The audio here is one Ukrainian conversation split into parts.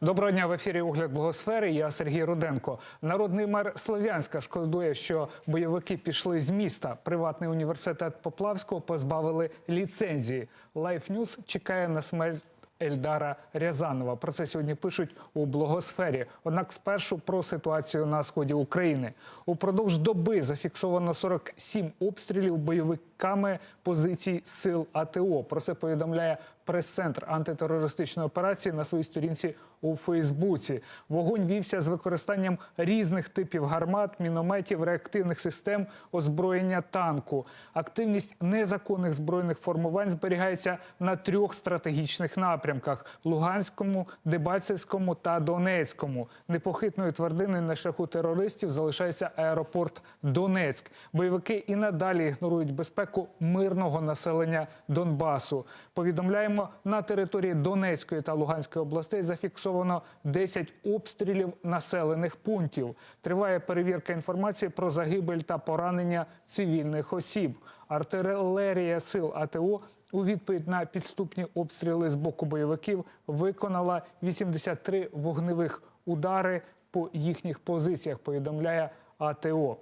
Доброго дня в ефірі Огляд Благосфери. Я Сергій Руденко. Народний мер Слов'янська шкодує, що бойовики пішли з міста. Приватний університет Поплавського позбавили ліцензії. Life News чекає на смерть. Ельдара Рязанова. Про це сьогодні пишуть у блогосфері. Однак спершу про ситуацію на сході України. Упродовж доби зафіксовано 47 обстрілів бойовиками позицій сил АТО. Про це повідомляє прес-центр антитерористичної операції на своїй сторінці у Фейсбуці. Вогонь вівся з використанням різних типів гармат, мінометів, реактивних систем озброєння танку. Активність незаконних збройних формувань зберігається на трьох стратегічних напрямках: Луганському, Дебальцевському та Донецькому. Непохитною твердиною на шляху терористів залишається аеропорт Донецьк. Бойовики і надалі ігнорують безпеку мирного населення Донбасу. Повідомляємо, на території Донецької та Луганської областей зафіксовано 10 обстрілів населених пунктів. Триває перевірка інформації про загибель та поранення цивільних осіб. Артилерія сил АТО у відповідь на підступні обстріли з боку бойовиків виконала 83 вогневих удари по їхніх позиціях. Повідомляє АТО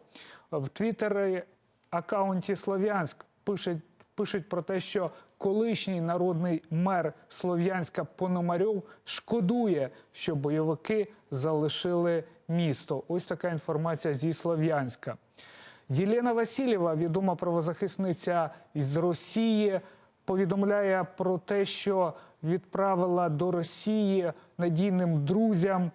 в Твіттері акаунті Слов'янськ пишуть, пишуть про те, що колишній народний мер Слов'янська Пономарьов шкодує, що бойовики залишили місто. Ось така інформація зі Слов'янська. Єлена Васильєва, відома правозахисниця із Росії, повідомляє про те, що відправила до Росії надійним друзям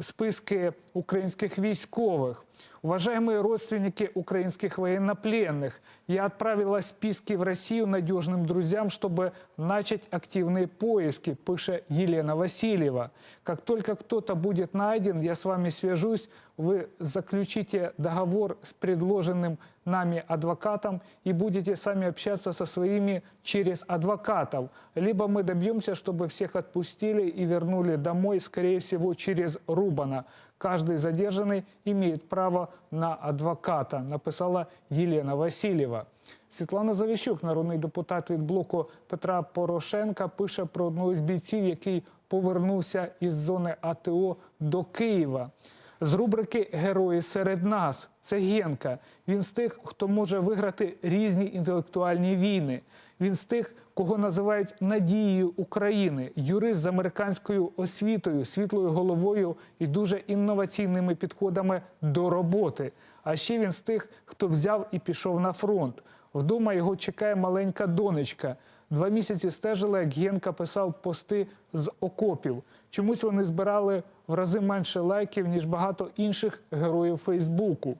списки украинских військовых. Уважаемые родственники украинских военнопленных, я отправила списки в Россию надежным друзьям, чтобы начать активные поиски, пише Елена Васильева. Как только кто-то будет найден, я с вами свяжусь, вы заключите договор с предложенным нами адвокатом и будете сами общаться со своими через адвокатов. Либо мы добьемся, чтобы всех отпустили и вернули домой, скорее всего, через Рубана. Каждый задержанный имеет право на адвоката, написала Єлена Васильєва. Світлана Завіщук, народний депутат від блоку Петра Порошенка, пише про одного з бійців, який повернувся із зони АТО до Києва. З рубрики Герої серед нас це Генка. Він з тих, хто може виграти різні інтелектуальні війни. Він з тих, кого називають надією України, юрист з американською освітою, світлою головою і дуже інноваційними підходами до роботи. А ще він з тих, хто взяв і пішов на фронт. Вдома його чекає маленька донечка. Два місяці стежила, як Генка писав пости з окопів. Чомусь вони збирали в рази менше лайків, ніж багато інших героїв Фейсбуку.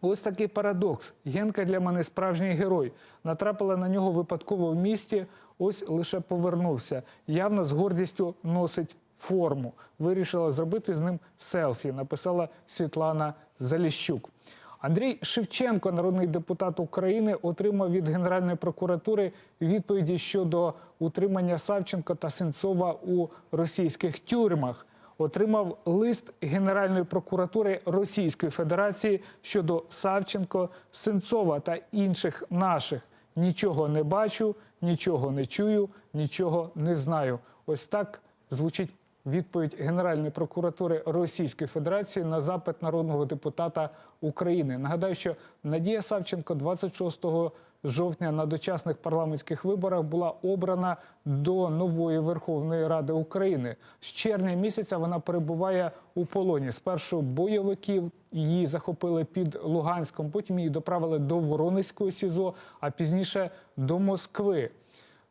Ось такий парадокс. Генка для мене справжній герой. Натрапила на нього випадково в місті, ось лише повернувся. Явно з гордістю носить форму. Вирішила зробити з ним селфі, написала Світлана Заліщук. Андрій Шевченко, народний депутат України, отримав від Генеральної прокуратури відповіді щодо утримання Савченко та Сенцова у російських тюрмах отримав лист Генеральної прокуратури Російської Федерації щодо Савченко, Сенцова та інших наших. Нічого не бачу, нічого не чую, нічого не знаю. Ось так звучить відповідь Генеральної прокуратури Російської Федерації на запит народного депутата України. Нагадаю, що Надія Савченко 26 жовтня на дочасних парламентських виборах була обрана до нової Верховної Ради України. З червня місяця вона перебуває у полоні. Спершу бойовиків її захопили під Луганськом, потім її доправили до Воронезького СІЗО, а пізніше до Москви.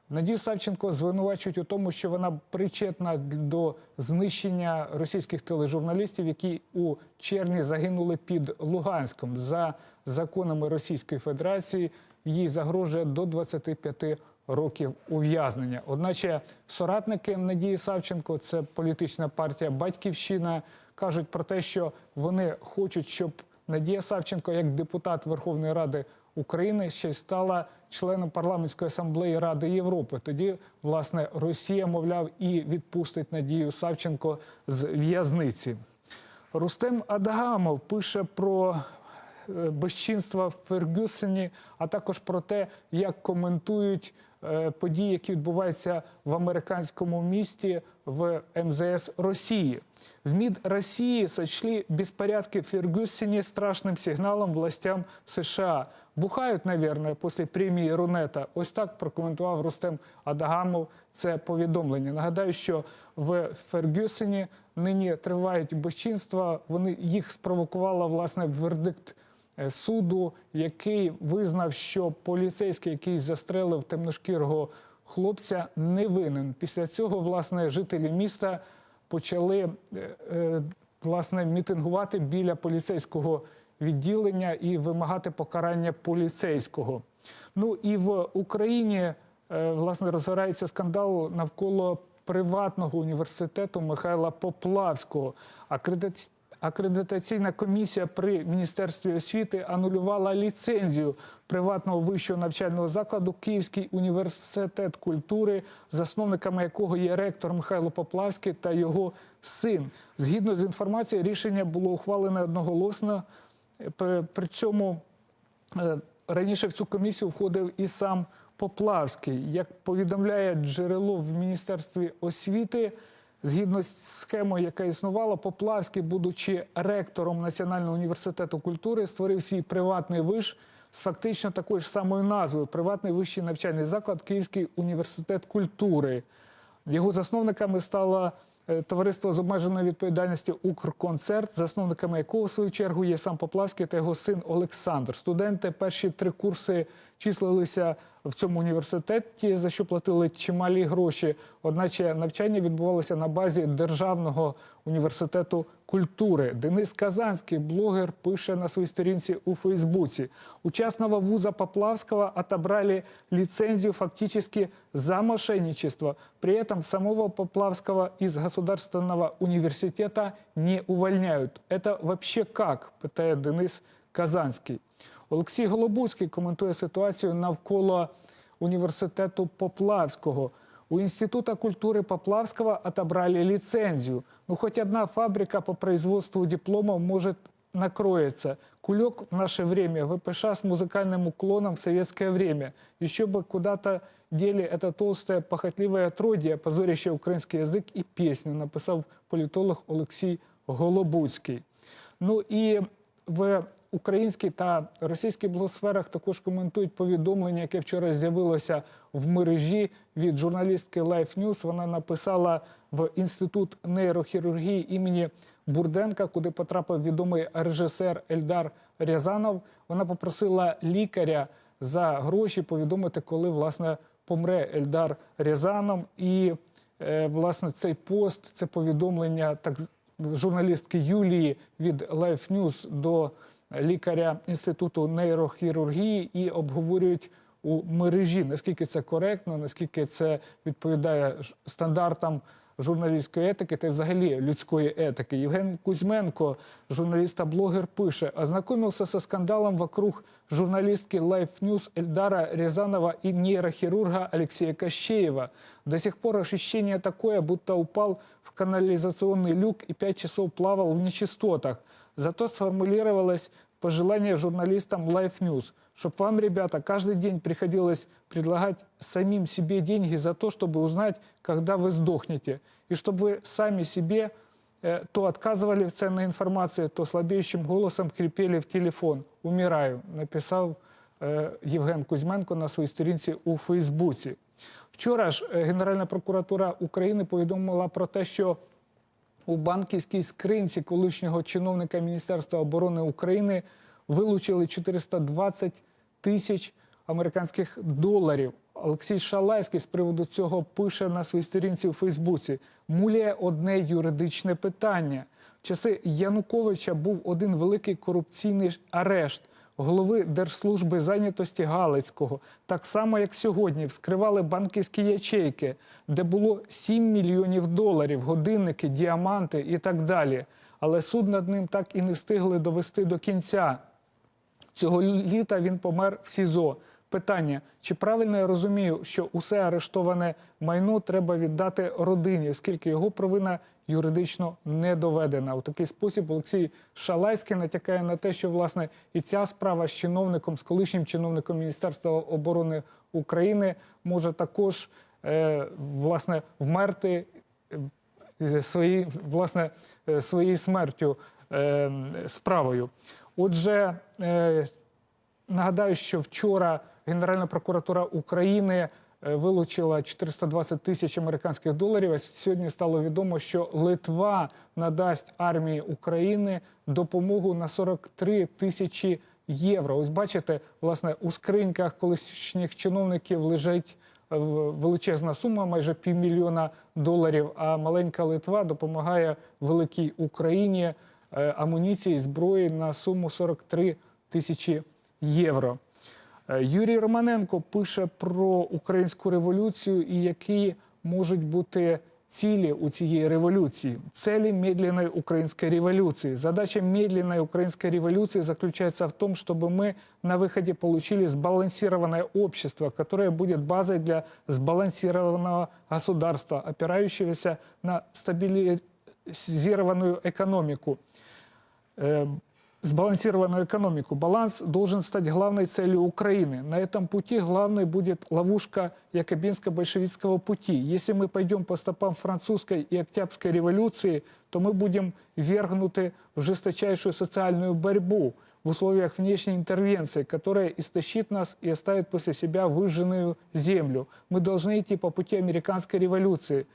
Надію Савченко звинувачують у тому, що вона причетна до знищення російських тележурналістів, які у червні загинули під Луганськом. За законами Російської Федерації їй загрожує до 25 років ув'язнення. Одначе соратники Надії Савченко, це політична партія Батьківщина, кажуть про те, що вони хочуть, щоб Надія Савченко, як депутат Верховної Ради України, ще й стала членом парламентської асамблеї Ради Європи. Тоді, власне, Росія, мовляв, і відпустить Надію Савченко з в'язниці. Рустем Адагамов пише про безчинства в Фергюсені, а також про те, як коментують е, подій, які відбуваються в американському місті в МЗС Росії. В МИД России сочли беспорядки в Фергюсоне страшным сигналом властям США. Бухають, наверное, після премії Рунета. Ось так прокоментував Рустем Адагамов це повідомлення. Нагадаю, що в Фергюсоні нині тривають безчинства. Вони їх спровокувала власне вердикт е, суду, який визнав, що поліцейський, який застрелив темношкірого хлопця, не винен. Після цього власне жителі міста почали е, е, власне мітингувати біля поліцейського відділення і вимагати покарання поліцейського. Ну і в Україні е, власне розгорається скандал навколо приватного університету Михайла Поплавського. Акредитаційний Акредитаційна комісія при міністерстві освіти анулювала ліцензію приватного вищого навчального закладу Київський університет культури, засновниками якого є ректор Михайло Поплавський та його син. Згідно з інформацією, рішення було ухвалене одноголосно. При, цьому е, раніше в цю комісію входив і сам Поплавський. Як повідомляє джерело в міністерстві освіти. Згідно з схемою, яка існувала, Поплавський, будучи ректором Національного університету культури, створив свій приватний виш з фактично такою ж самою назвою Приватний вищий навчальний заклад Київський університет культури. Його засновниками стала товариство з обмеженою відповідальністю Укрконцерт, засновниками якого в свою чергу є сам Поплавський та його син Олександр. Студенти перші три курси числилися в цьому університеті, за що платили чималі гроші. Одначе навчання відбувалося на базі Державного університету культури. Денис Казанський, блогер, пише на своїй сторінці у Фейсбуці. У частного вуза Поплавского отобрали лицензию фактически за мошенничество. При этом самого Поплавского из государственного университета не увольняют. Это вообще как? питає Денис Казанський. Олексій Голобуцький коментує ситуацію навколо університету Поплавського. У Института культуры Поплавского отобрали лицензию. Ну, хоть одна фабрика по производству дипломов может накроется. Кулек в наше время, ВПШ с музыкальным уклоном в советское время. Еще бы куда-то дели это толстое похотливое отродье, позорящее украинский язык и песню, написав політолог Олексій Голобуцький. Ну і в українській та російській блогосферах також коментують повідомлення, яке вчора з'явилося в мережі від журналістки Life News. Вона написала в інститут нейрохірургії імені Бурденка, куди потрапив відомий режисер Ельдар Рязанов. Вона попросила лікаря за гроші повідомити, коли власне помре Ельдар Рязанов. І е, власне цей пост, це повідомлення так журналістки Юлії від Life News до лікаря інституту нейрохірургії і обговорюють у мережі, наскільки це коректно, наскільки це відповідає стандартам журналістської етики та взагалі людської етики. Євген Кузьменко, журналіст та блогер, пише: ознакомился со скандалом вокруг журналистки Life News Эльдара Рязанова и нейрохирурга Алексея Кощеева. До сих пор ощущение такое, будто упал в канализационный люк и пять часов плавал в нечистотах. Зато сформулировалось пожелание журналистам Life News, чтобы вам, ребята, каждый день приходилось предлагать самим себе деньги за то, чтобы узнать, когда вы сдохнете, и чтобы вы сами себе э, то отказывали в ценной информации, то слабеющим голосом крепели в телефон. Умираю, написав е, Євген Кузьменко на своїй сторінці у Фейсбуці. Вчора ж е, Генеральна прокуратура України повідомила про те, що у банківській скринці колишнього чиновника Міністерства оборони України вилучили 420 тисяч американських доларів. Олексій Шалайський з приводу цього пише на своїй сторінці у Фейсбуці. Муляє одне юридичне питання. В часи Януковича був один великий корупційний арешт голови Держслужби зайнятості Галицького, так само як сьогодні, вскривали банківські ячейки, де було 7 мільйонів доларів, годинники, діаманти і так далі. Але суд над ним так і не встигли довести до кінця. Цього літа він помер в СІЗО. Питання: чи правильно я розумію, що усе арештоване майно треба віддати родині, оскільки його провина юридично не доведена. У такий спосіб Олексій Шалайський натякає на те, що власне і ця справа з чиновником, з колишнім чиновником Міністерства оборони України може також е, власне вмерти е, свої, власне, е, своєю смертю справою. Отже, нагадаю, що вчора Генеральна прокуратура України вилучила 420 тисяч американських доларів. А сьогодні стало відомо, що Литва надасть армії України допомогу на 43 тисячі євро. Ось бачите, власне, у скриньках колишніх чиновників лежить е, величезна сума, майже півмільйона доларів. А маленька Литва допомагає великій Україні е, амуніції зброї на суму 43 тисячі євро. Е, Юрій Романенко пише про українську революцію і які можуть бути цели у цієї революции. Цели медленной украинской революции. Задача медленной украинской революции заключается в том, чтобы мы на выходе получили сбалансированное общество, которое будет базой для сбалансированного государства, опирающегося на стабилизированную экономику э, сбалансированную экономику. Баланс должен стать главной целью Украины. На этом пути главной будет ловушка якобинско-большевистского пути. Если мы пойдем по стопам французской и октябрьской революции, то мы будем вергнуты в жесточайшую социальную борьбу в условиях внешней интервенции, которая истощит нас и оставит после себя выжженную землю. Мы должны идти по пути американской революции,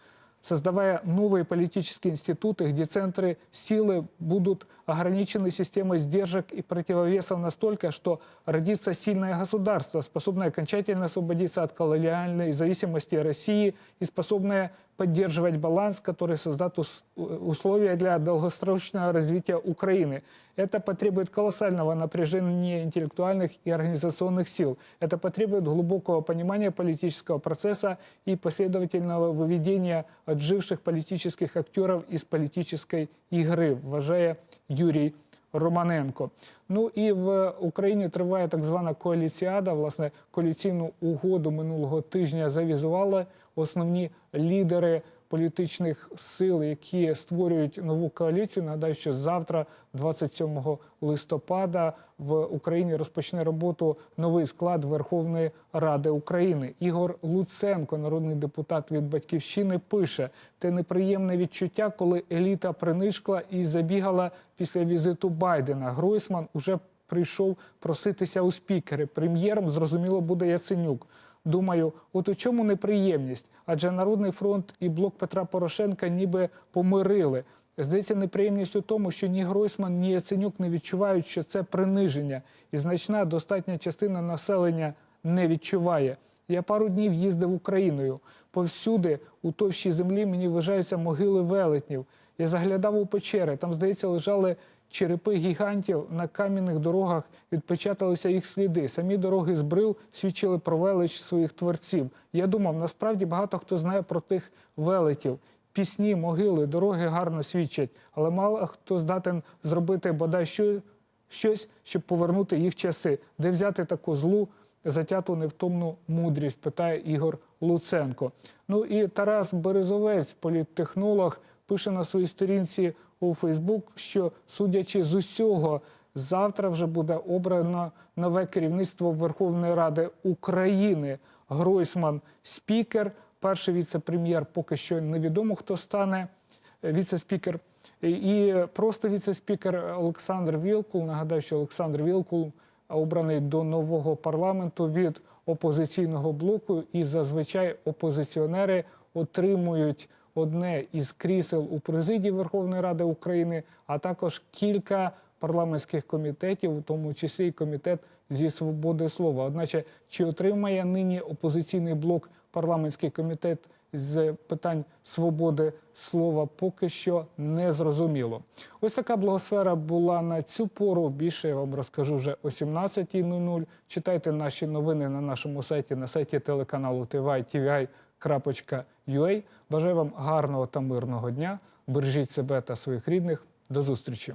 создавая новые политические институты, где центры силы будут ограничены системой сдержек и противовесов настолько, что родится сильное государство, способное окончательно освободиться от колониальной зависимости России и способное поддерживать баланс, который создаст ус- условия для долгосрочного развития Украины. Это потребует колоссального напряжения интеллектуальных и организационных сил. Это потребует глубокого понимания политического процесса и последовательного выведения отживших политических актеров из политической игры, вважає Юрій Романенко. Ну і в Україні триває так звана коаліціада. Власне, коаліційну угоду минулого тижня завізували основні лідери політичних сил, які створюють нову коаліцію. Нагадаю, що завтра, 27 листопада, в Україні розпочне роботу новий склад Верховної Ради України. Ігор Луценко, народний депутат від батьківщини, пише: те неприємне відчуття, коли еліта принишкла і забігала після візиту Байдена. Гройсман уже прийшов проситися у спікери. Прем'єром зрозуміло буде Яценюк. Думаю, от у чому неприємність? Адже Народний фронт і блок Петра Порошенка ніби помирили. Здається, неприємність у тому, що ні Гройсман, ні Яценюк не відчувають, що це приниження, і значна достатня частина населення не відчуває. Я пару днів їздив Україною. Повсюди, у товщій землі, мені вважаються могили велетнів. Я заглядав у печери. Там, здається, лежали черепи гігантів на кам'яних дорогах відпечаталися їх сліди. Самі дороги з брил свідчили про велич своїх творців. Я думав, насправді багато хто знає про тих велетів. Пісні, могили, дороги гарно свідчать, але мало хто здатен зробити бодай що, щось, щоб повернути їх часи. Де взяти таку злу, затяту невтомну мудрість, питає Ігор Луценко. Ну і Тарас Березовець, політтехнолог, пише на своїй сторінці у Фейсбук, що судячи з усього, завтра вже буде обрано нове керівництво Верховної Ради України. Гройсман спікер, перший віце-прем'єр, поки що невідомо хто стане е, віце-спікер. І просто віце-спікер Олександр Вілкул. Нагадаю, що Олександр Вілкул обраний до нового парламенту від опозиційного блоку, і зазвичай опозиціонери отримують одне із крісел у президії Верховної Ради України, а також кілька парламентських комітетів, у тому числі і комітет зі свободи слова. Одначе, чи отримає нині опозиційний блок парламентський комітет з питань свободи слова, поки що не зрозуміло. Ось така благосфера була на цю пору. Більше я вам розкажу вже о 17.00. Читайте наші новини на нашому сайті, на сайті телеканалу tvi.ua. Бажаю вам гарного та мирного дня. Бережіть себе та своїх рідних. До зустрічі.